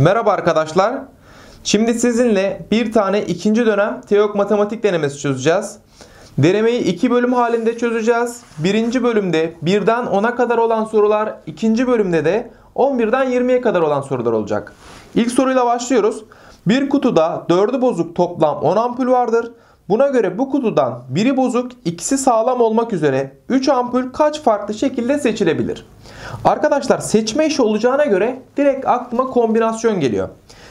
Merhaba arkadaşlar. Şimdi sizinle bir tane ikinci dönem teok matematik denemesi çözeceğiz. Denemeyi iki bölüm halinde çözeceğiz. Birinci bölümde 1'den 10'a kadar olan sorular, ikinci bölümde de 11'den 20'ye kadar olan sorular olacak. İlk soruyla başlıyoruz. Bir kutuda 4'ü bozuk toplam 10 ampul vardır. Buna göre bu kutudan biri bozuk, ikisi sağlam olmak üzere 3 ampul kaç farklı şekilde seçilebilir? Arkadaşlar seçme işi olacağına göre direkt aklıma kombinasyon geliyor.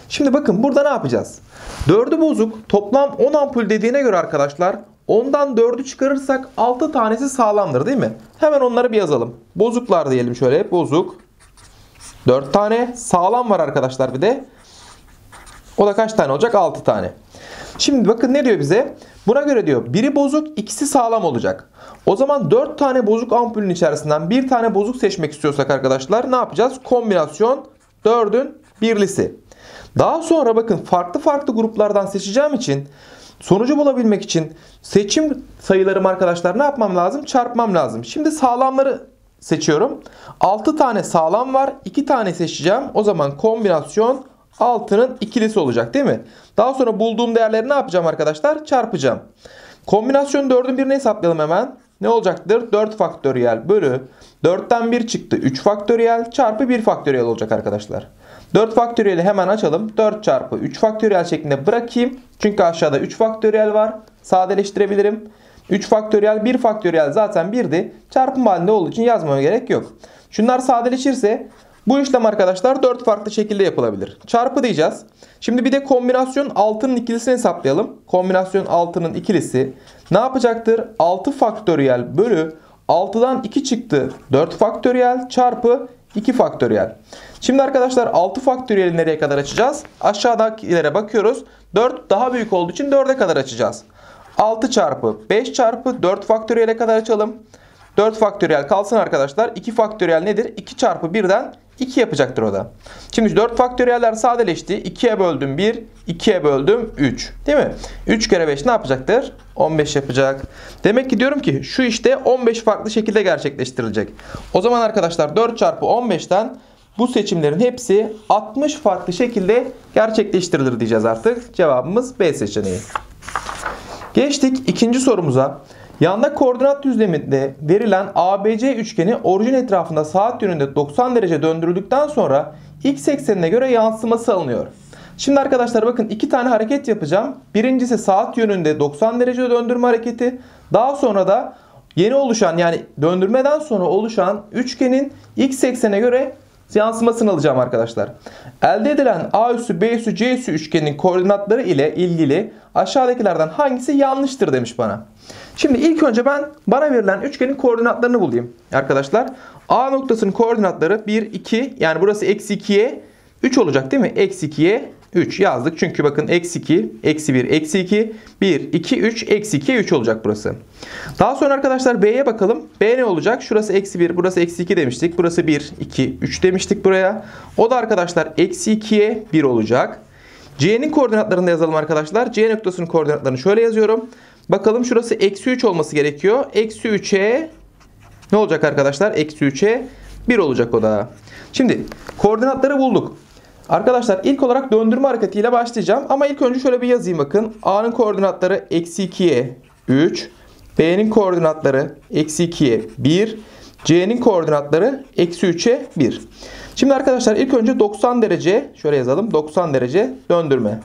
Şimdi bakın burada ne yapacağız? 4'ü bozuk toplam 10 ampul dediğine göre arkadaşlar 10'dan 4'ü çıkarırsak 6 tanesi sağlamdır değil mi? Hemen onları bir yazalım. Bozuklar diyelim şöyle. Bozuk. 4 tane. Sağlam var arkadaşlar bir de. O da kaç tane olacak? 6 tane. Şimdi bakın ne diyor bize? Buna göre diyor biri bozuk ikisi sağlam olacak. O zaman 4 tane bozuk ampulün içerisinden bir tane bozuk seçmek istiyorsak arkadaşlar ne yapacağız? Kombinasyon 4'ün birlisi. Daha sonra bakın farklı farklı gruplardan seçeceğim için sonucu bulabilmek için seçim sayılarım arkadaşlar ne yapmam lazım? Çarpmam lazım. Şimdi sağlamları seçiyorum. 6 tane sağlam var. 2 tane seçeceğim. O zaman kombinasyon 6'nın ikilisi olacak değil mi? Daha sonra bulduğum değerleri ne yapacağım arkadaşlar? Çarpacağım. Kombinasyon 4'ün birini hesaplayalım hemen. Ne olacaktır? 4 faktöriyel bölü 4'ten 1 çıktı. 3 faktöriyel çarpı 1 faktöriyel olacak arkadaşlar. 4 faktöriyeli hemen açalım. 4 çarpı 3 faktöriyel şeklinde bırakayım. Çünkü aşağıda 3 faktöriyel var. Sadeleştirebilirim. 3 faktöriyel 1 faktöriyel zaten 1'di. Çarpım halinde olduğu için yazmama gerek yok. Şunlar sadeleşirse bu işlem arkadaşlar 4 farklı şekilde yapılabilir. Çarpı diyeceğiz. Şimdi bir de kombinasyon 6'nın ikilisini hesaplayalım. Kombinasyon 6'nın ikilisi ne yapacaktır? 6 faktöriyel bölü 6'dan 2 çıktı. 4 faktöriyel çarpı 2 faktöriyel. Şimdi arkadaşlar 6 faktöriyeli nereye kadar açacağız? Aşağıdakilere bakıyoruz. 4 daha büyük olduğu için 4'e kadar açacağız. 6 çarpı 5 çarpı 4 faktöriyele kadar açalım. 4 faktöriyel kalsın arkadaşlar. 2 faktöriyel nedir? 2 çarpı 1'den 2 yapacaktır o da. Şimdi 4 faktöriyeller sadeleşti. 2'ye böldüm 1, 2'ye böldüm 3. Değil mi? 3 kere 5 ne yapacaktır? 15 yapacak. Demek ki diyorum ki şu işte 15 farklı şekilde gerçekleştirilecek. O zaman arkadaşlar 4 çarpı 15'ten bu seçimlerin hepsi 60 farklı şekilde gerçekleştirilir diyeceğiz artık. Cevabımız B seçeneği. Geçtik ikinci sorumuza. Yanda koordinat düzleminde verilen ABC üçgeni orijin etrafında saat yönünde 90 derece döndürüldükten sonra x eksenine göre yansıması alınıyor. Şimdi arkadaşlar bakın iki tane hareket yapacağım. Birincisi saat yönünde 90 derece döndürme hareketi. Daha sonra da yeni oluşan yani döndürmeden sonra oluşan üçgenin x eksene göre yansımasını alacağım arkadaşlar. Elde edilen A üssü, B üssü, C üssü üçgenin koordinatları ile ilgili aşağıdakilerden hangisi yanlıştır demiş bana. Şimdi ilk önce ben bana verilen üçgenin koordinatlarını bulayım arkadaşlar. A noktasının koordinatları 1, 2 yani burası eksi 2'ye 3 olacak değil mi? Eksi 2'ye 3 yazdık. Çünkü bakın eksi 2, eksi 1, eksi 2, 1, 2, 3, eksi 2'ye 3 olacak burası. Daha sonra arkadaşlar B'ye bakalım. B ne olacak? Şurası eksi 1, burası eksi 2 demiştik. Burası 1, 2, 3 demiştik buraya. O da arkadaşlar eksi 2'ye 1 olacak. C'nin koordinatlarını da yazalım arkadaşlar. C noktasının koordinatlarını şöyle yazıyorum. Bakalım şurası eksi 3 olması gerekiyor. Eksi 3'e ne olacak arkadaşlar? Eksi 3'e 1 olacak o da. Şimdi koordinatları bulduk. Arkadaşlar ilk olarak döndürme hareketiyle başlayacağım. Ama ilk önce şöyle bir yazayım bakın. A'nın koordinatları eksi 2'ye 3. B'nin koordinatları eksi 2'ye 1. C'nin koordinatları eksi 3'e 1. Şimdi arkadaşlar ilk önce 90 derece şöyle yazalım. 90 derece döndürme.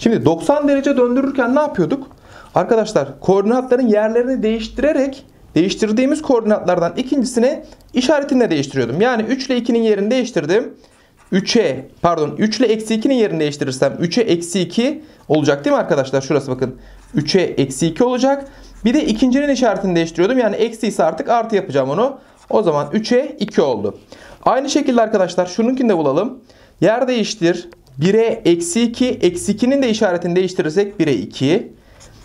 Şimdi 90 derece döndürürken ne yapıyorduk? Arkadaşlar koordinatların yerlerini değiştirerek değiştirdiğimiz koordinatlardan ikincisini işaretinde değiştiriyordum. Yani 3 ile 2'nin yerini değiştirdim. 3'e pardon 3 ile eksi 2'nin yerini değiştirirsem 3'e eksi 2 olacak değil mi arkadaşlar? Şurası bakın 3'e eksi 2 olacak. Bir de ikincinin işaretini değiştiriyordum. Yani eksi ise artık artı yapacağım onu. O zaman 3'e 2 oldu. Aynı şekilde arkadaşlar şununkini de bulalım. Yer değiştir. 1'e eksi 2. Eksi 2'nin de işaretini değiştirirsek 1'e 2.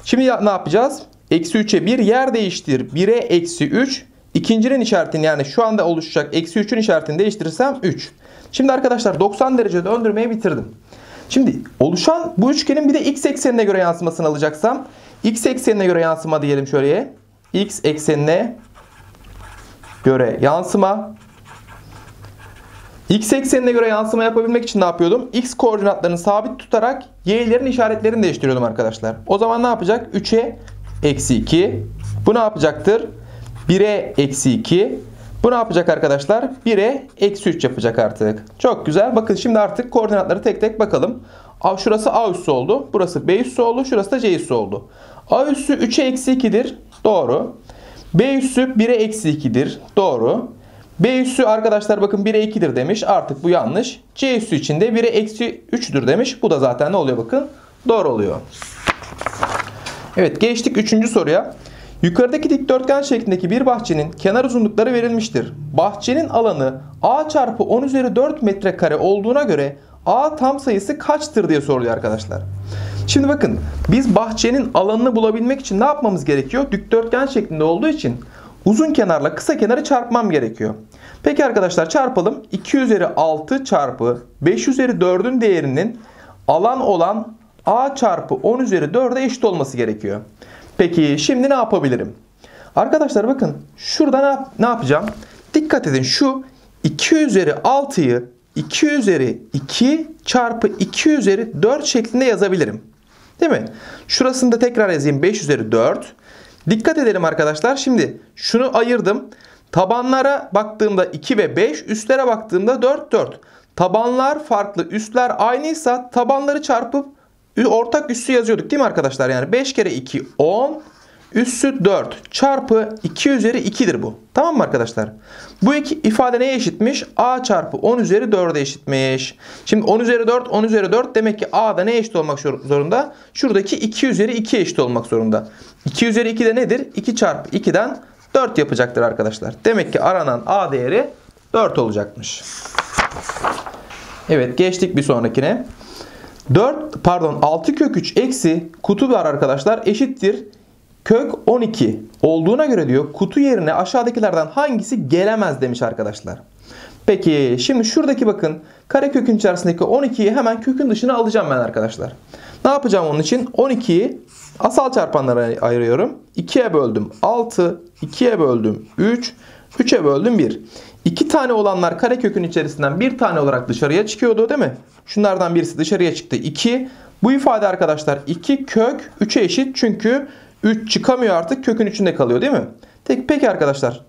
Şimdi ne yapacağız? Eksi 3'e 1 yer değiştir. 1'e eksi 3. İkincinin işaretini yani şu anda oluşacak eksi 3'ün işaretini değiştirirsem 3. Şimdi arkadaşlar 90 derece döndürmeyi bitirdim. Şimdi oluşan bu üçgenin bir de x eksenine göre yansımasını alacaksam x eksenine göre yansıma diyelim şöyle. x eksenine göre yansıma X eksenine göre yansıma yapabilmek için ne yapıyordum? X koordinatlarını sabit tutarak Y'lerin işaretlerini değiştiriyordum arkadaşlar. O zaman ne yapacak? 3'e eksi 2. Bu ne yapacaktır? 1'e eksi 2. Bu ne yapacak arkadaşlar? 1'e eksi 3 yapacak artık. Çok güzel. Bakın şimdi artık koordinatları tek tek bakalım. Şurası A üssü oldu. Burası B üssü oldu. Şurası da C üssü oldu. A üssü 3'e eksi 2'dir. Doğru. B üssü 1'e eksi 2'dir. Doğru. B üssü arkadaşlar bakın 1'e 2'dir demiş. Artık bu yanlış. C üssü için de 1'e eksi 3'dür demiş. Bu da zaten ne oluyor bakın? Doğru oluyor. Evet geçtik 3. soruya. Yukarıdaki dikdörtgen şeklindeki bir bahçenin kenar uzunlukları verilmiştir. Bahçenin alanı A çarpı 10 üzeri 4 metrekare olduğuna göre A tam sayısı kaçtır diye soruluyor arkadaşlar. Şimdi bakın biz bahçenin alanını bulabilmek için ne yapmamız gerekiyor? Dikdörtgen şeklinde olduğu için uzun kenarla kısa kenarı çarpmam gerekiyor. Peki arkadaşlar çarpalım. 2 üzeri 6 çarpı 5 üzeri 4'ün değerinin alan olan A çarpı 10 üzeri 4'e eşit olması gerekiyor. Peki şimdi ne yapabilirim? Arkadaşlar bakın şurada ne, ne yapacağım? Dikkat edin şu 2 üzeri 6'yı 2 üzeri 2 çarpı 2 üzeri 4 şeklinde yazabilirim. Değil mi? Şurasını da tekrar yazayım 5 üzeri 4. Dikkat edelim arkadaşlar. Şimdi şunu ayırdım. Tabanlara baktığımda 2 ve 5, üstlere baktığımda 4, 4. Tabanlar farklı, üstler aynıysa tabanları çarpıp ortak üssü yazıyorduk değil mi arkadaşlar? Yani 5 kere 2 10 üssü 4 çarpı 2 üzeri 2'dir bu. Tamam mı arkadaşlar? Bu iki ifade neye eşitmiş? A çarpı 10 üzeri 4'e eşitmiş. Şimdi 10 üzeri 4 10 üzeri 4 demek ki A'da ne eşit olmak zorunda? Şuradaki 2 üzeri 2 eşit olmak zorunda. 2 üzeri 2 de nedir? 2 çarpı 2'den 4 yapacaktır arkadaşlar. Demek ki aranan A değeri 4 olacakmış. Evet geçtik bir sonrakine. 4 pardon 6 kök 3 eksi kutu var arkadaşlar eşittir kök 12 olduğuna göre diyor kutu yerine aşağıdakilerden hangisi gelemez demiş arkadaşlar. Peki şimdi şuradaki bakın kare kökün içerisindeki 12'yi hemen kökün dışına alacağım ben arkadaşlar. Ne yapacağım onun için? 12'yi asal çarpanlara ayırıyorum. 2'ye böldüm 6, 2'ye böldüm 3, 3'e böldüm 1. 2 tane olanlar kare kökün içerisinden bir tane olarak dışarıya çıkıyordu değil mi? Şunlardan birisi dışarıya çıktı 2. Bu ifade arkadaşlar 2 kök 3'e eşit çünkü 3 çıkamıyor artık kökün içinde kalıyor değil mi? Peki, peki arkadaşlar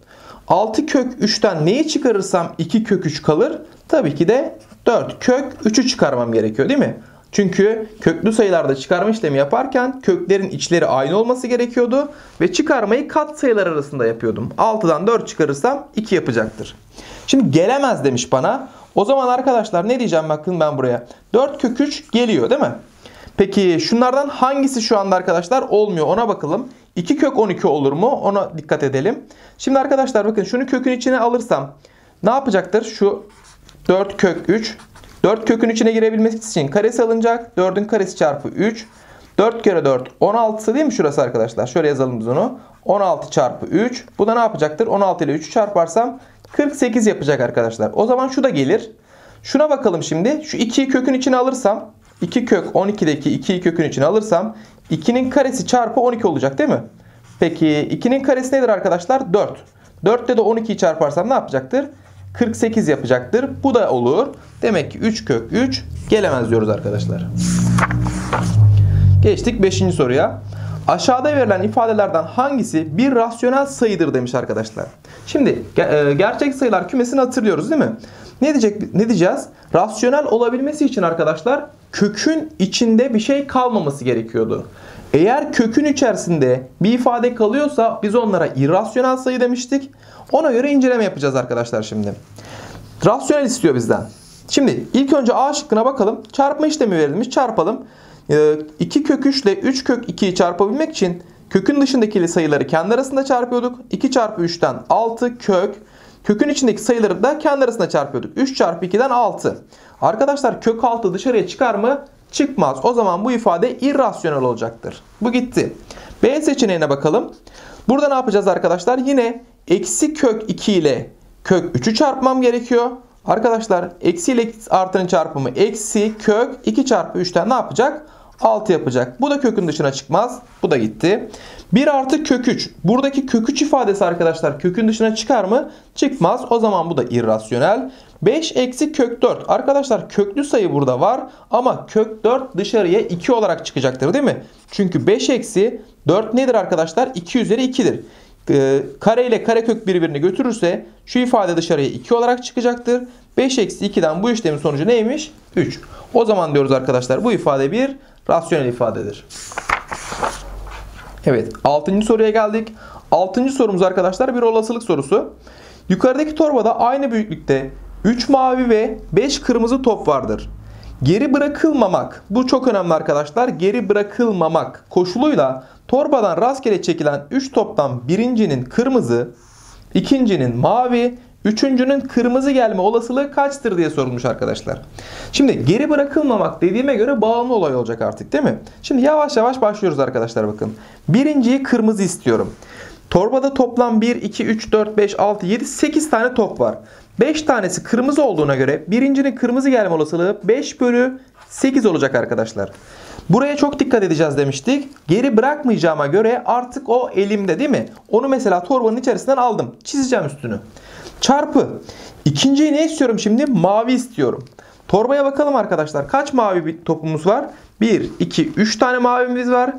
6 kök 3'ten neyi çıkarırsam 2 kök 3 kalır? Tabii ki de 4 kök 3'ü çıkarmam gerekiyor değil mi? Çünkü köklü sayılarda çıkarma işlemi yaparken köklerin içleri aynı olması gerekiyordu ve çıkarmayı kat sayılar arasında yapıyordum. 6'dan 4 çıkarırsam 2 yapacaktır. Şimdi gelemez demiş bana. O zaman arkadaşlar ne diyeceğim bakın ben buraya. 4 kök 3 geliyor değil mi? Peki şunlardan hangisi şu anda arkadaşlar olmuyor ona bakalım. 2 kök 12 olur mu? Ona dikkat edelim. Şimdi arkadaşlar bakın şunu kökün içine alırsam ne yapacaktır? Şu 4 kök 3 4 kökün içine girebilmesi için karesi alınacak. 4'ün karesi çarpı 3. 4 kere 4 16 değil mi şurası arkadaşlar? Şöyle yazalım biz onu. 16 çarpı 3. Bu da ne yapacaktır? 16 ile 3'ü çarparsam 48 yapacak arkadaşlar. O zaman şu da gelir. Şuna bakalım şimdi. Şu 2'yi kökün içine alırsam 2 kök 12'deki 2'yi kökün içine alırsam 2'nin karesi çarpı 12 olacak değil mi? Peki 2'nin karesi nedir arkadaşlar? 4. 4 ile de 12'yi çarparsam ne yapacaktır? 48 yapacaktır. Bu da olur. Demek ki 3 kök 3 gelemez diyoruz arkadaşlar. Geçtik 5. soruya. Aşağıda verilen ifadelerden hangisi bir rasyonel sayıdır demiş arkadaşlar. Şimdi e, gerçek sayılar kümesini hatırlıyoruz değil mi? Ne diyecek ne diyeceğiz? Rasyonel olabilmesi için arkadaşlar kökün içinde bir şey kalmaması gerekiyordu. Eğer kökün içerisinde bir ifade kalıyorsa biz onlara irrasyonel sayı demiştik. Ona göre inceleme yapacağız arkadaşlar şimdi. Rasyonel istiyor bizden. Şimdi ilk önce A şıkkına bakalım. Çarpma işlemi verilmiş. Çarpalım. 2 ee, kök 3 ile 3 kök 2'yi çarpabilmek için kökün dışındaki sayıları kendi arasında çarpıyorduk. 2 çarpı 3'ten 6 kök. Kökün içindeki sayıları da kendi arasında çarpıyorduk. 3 çarpı 2'den 6. Arkadaşlar kök 6 dışarıya çıkar mı? Çıkmaz. O zaman bu ifade irrasyonel olacaktır. Bu gitti. B seçeneğine bakalım. Burada ne yapacağız arkadaşlar? Yine eksi kök 2 ile kök 3'ü çarpmam gerekiyor. Arkadaşlar eksi ile artının çarpımı eksi kök 2 çarpı 3'ten ne yapacak? 6 yapacak. Bu da kökün dışına çıkmaz. Bu da gitti. 1 artı kök 3. Buradaki kök 3 ifadesi arkadaşlar kökün dışına çıkar mı? Çıkmaz. O zaman bu da irrasyonel. 5 eksi kök 4. Arkadaşlar köklü sayı burada var ama kök 4 dışarıya 2 olarak çıkacaktır değil mi? Çünkü 5 eksi 4 nedir arkadaşlar? 2 üzeri 2'dir. Ee, kare ile kare kök birbirini götürürse şu ifade dışarıya 2 olarak çıkacaktır. 5 eksi 2'den bu işlemin sonucu neymiş? 3. O zaman diyoruz arkadaşlar bu ifade bir rasyonel ifadedir. Evet 6. soruya geldik. 6. sorumuz arkadaşlar bir olasılık sorusu. Yukarıdaki torbada aynı büyüklükte 3 mavi ve 5 kırmızı top vardır. Geri bırakılmamak, bu çok önemli arkadaşlar. Geri bırakılmamak koşuluyla torbadan rastgele çekilen 3 toptan birincinin kırmızı, ikincinin mavi, üçüncünün kırmızı gelme olasılığı kaçtır diye sorulmuş arkadaşlar. Şimdi geri bırakılmamak dediğime göre bağımlı olay olacak artık değil mi? Şimdi yavaş yavaş başlıyoruz arkadaşlar bakın. Birinciyi kırmızı istiyorum. Torbada toplam 1, 2, 3, 4, 5, 6, 7, 8 tane top var. 5 tanesi kırmızı olduğuna göre birincinin kırmızı gelme olasılığı 5 bölü 8 olacak arkadaşlar. Buraya çok dikkat edeceğiz demiştik. Geri bırakmayacağıma göre artık o elimde değil mi? Onu mesela torbanın içerisinden aldım. Çizeceğim üstünü. Çarpı. İkinciyi ne istiyorum şimdi? Mavi istiyorum. Torbaya bakalım arkadaşlar. Kaç mavi bir topumuz var? 1, 2, 3 tane mavimiz var.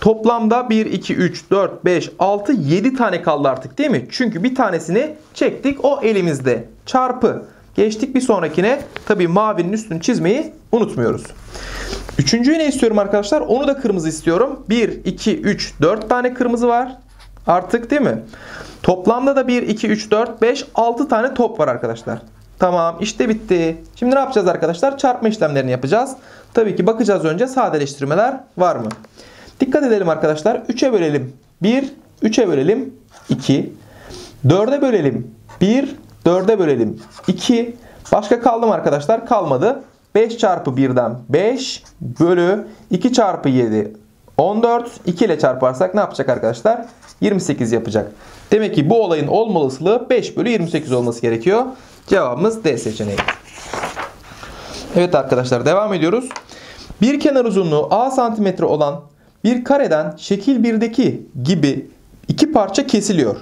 Toplamda 1, 2, 3, 4, 5, 6, 7 tane kaldı artık değil mi? Çünkü bir tanesini çektik o elimizde. Çarpı. Geçtik bir sonrakine. Tabi mavinin üstünü çizmeyi unutmuyoruz. Üçüncüyü ne istiyorum arkadaşlar? Onu da kırmızı istiyorum. 1, 2, 3, 4 tane kırmızı var. Artık değil mi? Toplamda da 1, 2, 3, 4, 5, 6 tane top var arkadaşlar. Tamam işte bitti. Şimdi ne yapacağız arkadaşlar? Çarpma işlemlerini yapacağız. Tabii ki bakacağız önce sadeleştirmeler var mı? Dikkat edelim arkadaşlar. 3'e bölelim 1, 3'e bölelim 2. 4'e bölelim 1, 4'e bölelim 2. Başka kaldı mı arkadaşlar? Kalmadı. 5 çarpı 1'den 5 bölü 2 çarpı 7 14. 2 ile çarparsak ne yapacak arkadaşlar? 28 yapacak. Demek ki bu olayın olma olasılığı 5 bölü 28 olması gerekiyor. Cevabımız D seçeneği. Evet arkadaşlar devam ediyoruz. Bir kenar uzunluğu A santimetre olan bir kareden şekil 1'deki gibi iki parça kesiliyor.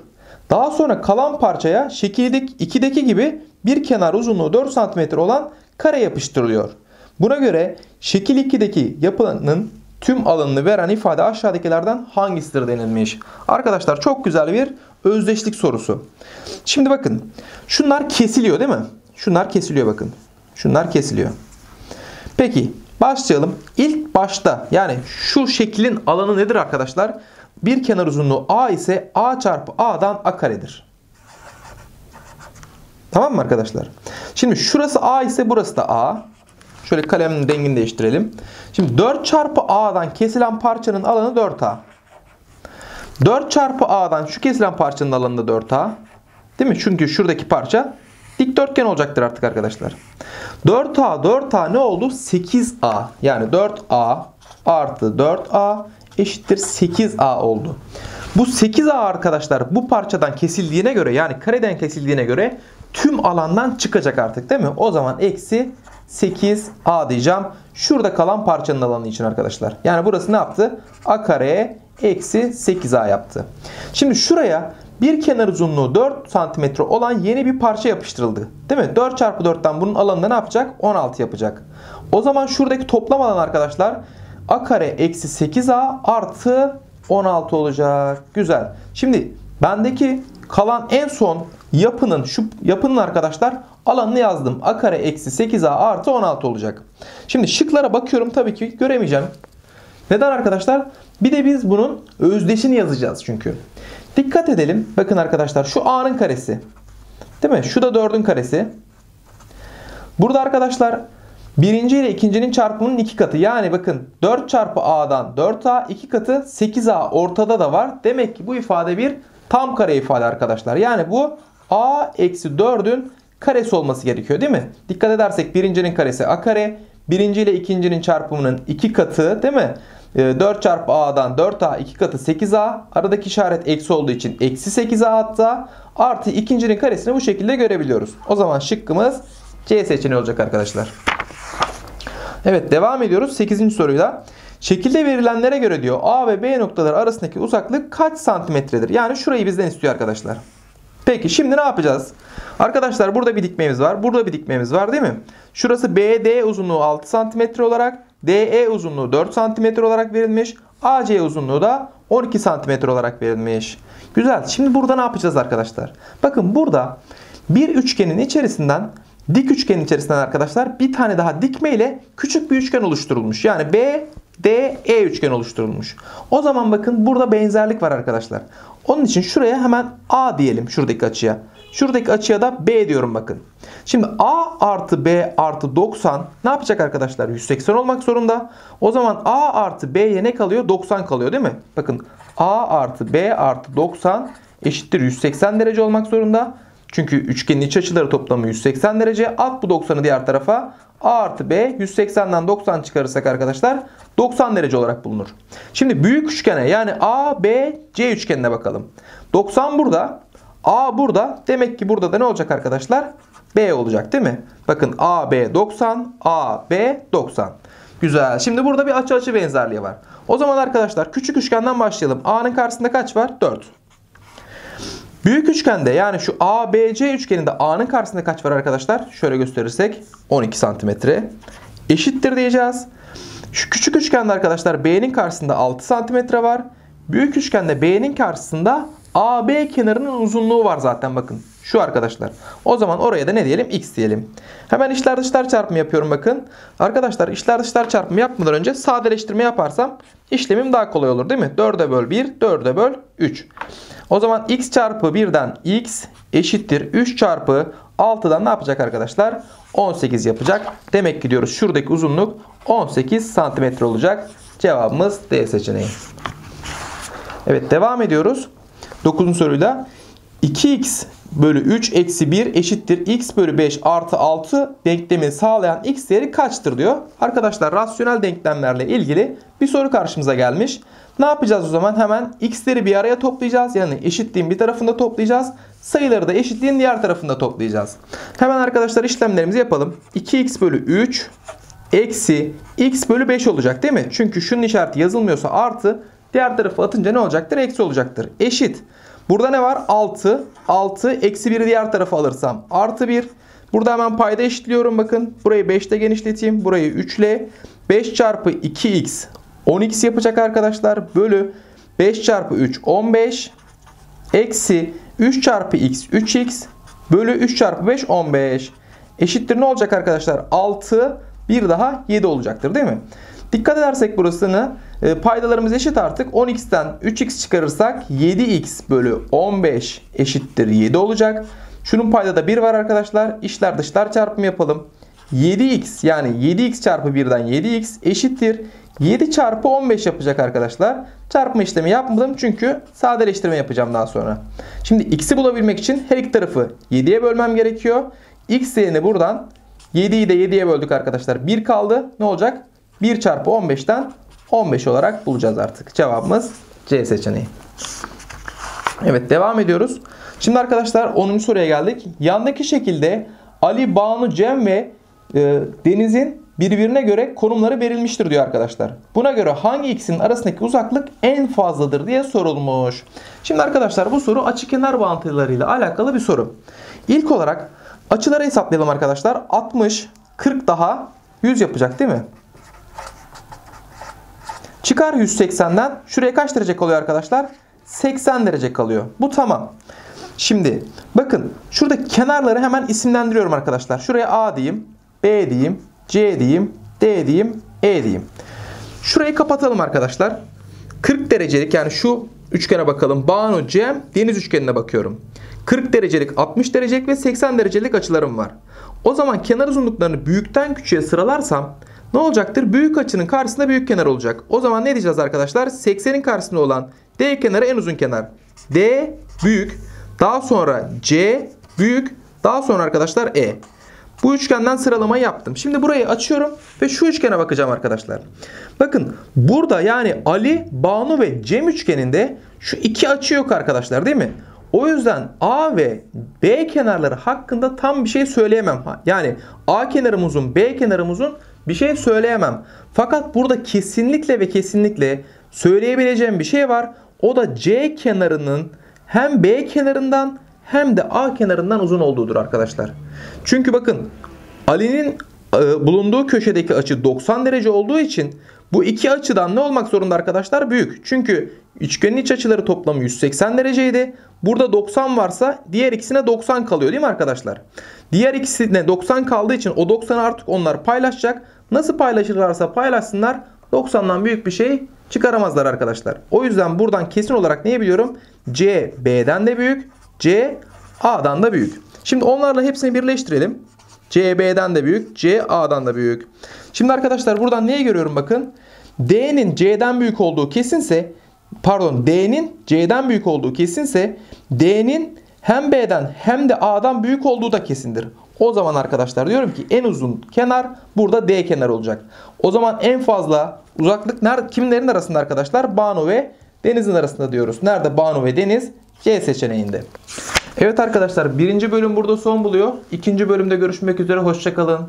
Daha sonra kalan parçaya şekil 2'deki gibi bir kenar uzunluğu 4 cm olan kare yapıştırılıyor. Buna göre şekil 2'deki yapının tüm alanını veren ifade aşağıdakilerden hangisidir denilmiş. Arkadaşlar çok güzel bir özdeşlik sorusu. Şimdi bakın şunlar kesiliyor değil mi? Şunlar kesiliyor bakın. Şunlar kesiliyor. Peki başlayalım. İlk başta yani şu şeklin alanı nedir arkadaşlar? Bir kenar uzunluğu A ise A çarpı A'dan A karedir. Tamam mı arkadaşlar? Şimdi şurası A ise burası da A. Şöyle kalemin dengini değiştirelim. Şimdi 4 çarpı A'dan kesilen parçanın alanı 4A. 4 çarpı A'dan şu kesilen parçanın alanı da 4A. Değil mi? Çünkü şuradaki parça dikdörtgen olacaktır artık arkadaşlar. 4A 4A ne oldu? 8A. Yani 4A artı 4A eşittir 8A oldu. Bu 8A arkadaşlar bu parçadan kesildiğine göre yani kareden kesildiğine göre tüm alandan çıkacak artık değil mi? O zaman eksi 8A diyeceğim. Şurada kalan parçanın alanı için arkadaşlar. Yani burası ne yaptı? A kare eksi 8A yaptı. Şimdi şuraya bir kenar uzunluğu 4 cm olan yeni bir parça yapıştırıldı. Değil mi? 4 çarpı 4'ten bunun alanında ne yapacak? 16 yapacak. O zaman şuradaki toplam alan arkadaşlar a kare eksi 8a artı 16 olacak. Güzel. Şimdi bendeki kalan en son yapının şu yapının arkadaşlar alanını yazdım. a kare eksi 8a artı 16 olacak. Şimdi şıklara bakıyorum tabii ki göremeyeceğim. Neden arkadaşlar? Bir de biz bunun özdeşini yazacağız çünkü. Dikkat edelim. Bakın arkadaşlar şu a'nın karesi. Değil mi? Şu da 4'ün karesi. Burada arkadaşlar birinci ile ikincinin çarpımının iki katı. Yani bakın 4 çarpı a'dan 4a iki katı 8a ortada da var. Demek ki bu ifade bir tam kare ifade arkadaşlar. Yani bu a eksi 4'ün karesi olması gerekiyor değil mi? Dikkat edersek birincinin karesi a kare. Birinci ile ikincinin çarpımının iki katı değil mi? 4 ee, çarpı a'dan 4a 2 katı 8a. Aradaki işaret eksi olduğu için eksi 8a hatta. Artı ikincinin karesini bu şekilde görebiliyoruz. O zaman şıkkımız C seçeneği olacak arkadaşlar. Evet devam ediyoruz 8. soruyla. Şekilde verilenlere göre diyor A ve B noktaları arasındaki uzaklık kaç santimetredir? Yani şurayı bizden istiyor arkadaşlar. Peki şimdi ne yapacağız? Arkadaşlar burada bir dikmemiz var. Burada bir dikmemiz var değil mi? Şurası BD uzunluğu 6 cm olarak, DE uzunluğu 4 cm olarak verilmiş. AC uzunluğu da 12 cm olarak verilmiş. Güzel. Şimdi burada ne yapacağız arkadaşlar? Bakın burada bir üçgenin içerisinden dik üçgenin içerisinden arkadaşlar bir tane daha dikme ile küçük bir üçgen oluşturulmuş. Yani B, D, E üçgen oluşturulmuş. O zaman bakın burada benzerlik var arkadaşlar. Onun için şuraya hemen A diyelim şuradaki açıya. Şuradaki açıya da B diyorum bakın. Şimdi A artı B artı 90 ne yapacak arkadaşlar? 180 olmak zorunda. O zaman A artı B'ye ne kalıyor? 90 kalıyor değil mi? Bakın A artı B artı 90 eşittir 180 derece olmak zorunda. Çünkü üçgenin iç açıları toplamı 180 derece. At bu 90'ı diğer tarafa. A artı B 180'den 90 çıkarırsak arkadaşlar 90 derece olarak bulunur. Şimdi büyük üçgene yani A, B, C üçgenine bakalım. 90 burada. A burada. Demek ki burada da ne olacak arkadaşlar? B olacak değil mi? Bakın A, B 90, A, B 90. Güzel. Şimdi burada bir açı açı benzerliği var. O zaman arkadaşlar küçük üçgenden başlayalım. A'nın karşısında kaç var? 4. Büyük üçgende yani şu ABC üçgeninde A'nın karşısında kaç var arkadaşlar? Şöyle gösterirsek 12 santimetre. Eşittir diyeceğiz. Şu küçük üçgende arkadaşlar B'nin karşısında 6 santimetre var. Büyük üçgende B'nin karşısında AB kenarının uzunluğu var zaten bakın. Şu arkadaşlar. O zaman oraya da ne diyelim? X diyelim. Hemen içler dışlar çarpımı yapıyorum bakın. Arkadaşlar içler dışlar çarpımı yapmadan önce sadeleştirme yaparsam işlemim daha kolay olur değil mi? 4'e böl 1, 4'e böl 3. O zaman x çarpı 1'den x eşittir 3 çarpı 6'dan ne yapacak arkadaşlar? 18 yapacak. Demek ki diyoruz şuradaki uzunluk 18 santimetre olacak. Cevabımız D seçeneği. Evet devam ediyoruz. 9. soruyla 2x bölü 3 eksi 1 eşittir x bölü 5 artı 6 denklemini sağlayan x değeri kaçtır diyor. Arkadaşlar rasyonel denklemlerle ilgili bir soru karşımıza gelmiş. Ne yapacağız o zaman? Hemen x'leri bir araya toplayacağız. Yani eşitliğin bir tarafında toplayacağız. Sayıları da eşitliğin diğer tarafında toplayacağız. Hemen arkadaşlar işlemlerimizi yapalım. 2x bölü 3 eksi x bölü 5 olacak değil mi? Çünkü şunun işareti yazılmıyorsa artı diğer tarafı atınca ne olacaktır? Eksi olacaktır. Eşit. Burada ne var? 6. 6 eksi 1'i diğer tarafa alırsam artı 1. Burada hemen payda eşitliyorum bakın. Burayı 5 ile genişleteyim. Burayı 3 ile. 5 çarpı 2x 10x yapacak arkadaşlar. Bölü 5 çarpı 3 15. Eksi 3 çarpı x 3x. Bölü 3 çarpı 5 15. Eşittir ne olacak arkadaşlar? 6 bir daha 7 olacaktır değil mi? Dikkat edersek burasını e, paydalarımız eşit artık. 10x'ten 3x çıkarırsak 7x bölü 15 eşittir 7 olacak. Şunun payda da 1 var arkadaşlar. İşler dışlar çarpımı yapalım. 7x yani 7x çarpı 1'den 7x eşittir. 7 çarpı 15 yapacak arkadaşlar. Çarpma işlemi yapmadım çünkü sadeleştirme yapacağım daha sonra. Şimdi x'i bulabilmek için her iki tarafı 7'ye bölmem gerekiyor. x değerini buradan 7'yi de 7'ye böldük arkadaşlar. 1 kaldı. Ne olacak? 1 çarpı 15'ten 15 olarak bulacağız artık. Cevabımız C seçeneği. Evet devam ediyoruz. Şimdi arkadaşlar 10. soruya geldik. Yandaki şekilde Ali, Banu, Cem ve e, Deniz'in birbirine göre konumları verilmiştir diyor arkadaşlar. Buna göre hangi ikisinin arasındaki uzaklık en fazladır diye sorulmuş. Şimdi arkadaşlar bu soru açı kenar bağıntılarıyla alakalı bir soru. İlk olarak açıları hesaplayalım arkadaşlar. 60, 40 daha 100 yapacak değil mi? Çıkar 180'den şuraya kaç derece kalıyor arkadaşlar? 80 derece kalıyor. Bu tamam. Şimdi bakın şurada kenarları hemen isimlendiriyorum arkadaşlar. Şuraya A diyeyim, B diyeyim, C diyeyim, D diyeyim, E diyeyim. Şurayı kapatalım arkadaşlar. 40 derecelik yani şu üçgene bakalım. Banu, Cem, deniz üçgenine bakıyorum. 40 derecelik, 60 derecelik ve 80 derecelik açılarım var. O zaman kenar uzunluklarını büyükten küçüğe sıralarsam ne olacaktır? Büyük açının karşısında büyük kenar olacak. O zaman ne diyeceğiz arkadaşlar? 80'in karşısında olan D kenarı en uzun kenar. D büyük. Daha sonra C büyük. Daha sonra arkadaşlar E. Bu üçgenden sıralamayı yaptım. Şimdi burayı açıyorum ve şu üçgene bakacağım arkadaşlar. Bakın burada yani Ali, Banu ve Cem üçgeninde şu iki açı yok arkadaşlar değil mi? O yüzden A ve B kenarları hakkında tam bir şey söyleyemem. Yani A kenarım uzun, B kenarım uzun bir şey söyleyemem. Fakat burada kesinlikle ve kesinlikle söyleyebileceğim bir şey var. O da C kenarının hem B kenarından hem de A kenarından uzun olduğudur arkadaşlar. Çünkü bakın Ali'nin e, bulunduğu köşedeki açı 90 derece olduğu için bu iki açıdan ne olmak zorunda arkadaşlar? Büyük. Çünkü üçgenin iç açıları toplamı 180 dereceydi. Burada 90 varsa diğer ikisine 90 kalıyor değil mi arkadaşlar? Diğer ikisine 90 kaldığı için o 90'ı artık onlar paylaşacak. Nasıl paylaşırlarsa paylaşsınlar 90'dan büyük bir şey çıkaramazlar arkadaşlar. O yüzden buradan kesin olarak neyi biliyorum? C B'den de büyük, C A'dan da büyük. Şimdi onlarla hepsini birleştirelim. C B'den de büyük, C A'dan da büyük. Şimdi arkadaşlar buradan neyi görüyorum bakın? D'nin C'den büyük olduğu kesinse pardon D'nin C'den büyük olduğu kesinse D'nin hem B'den hem de A'dan büyük olduğu da kesindir. O zaman arkadaşlar diyorum ki en uzun kenar burada D kenar olacak. O zaman en fazla uzaklık nerede, kimlerin arasında arkadaşlar? Banu ve Deniz'in arasında diyoruz. Nerede Banu ve Deniz? C seçeneğinde. Evet arkadaşlar birinci bölüm burada son buluyor. İkinci bölümde görüşmek üzere. Hoşçakalın.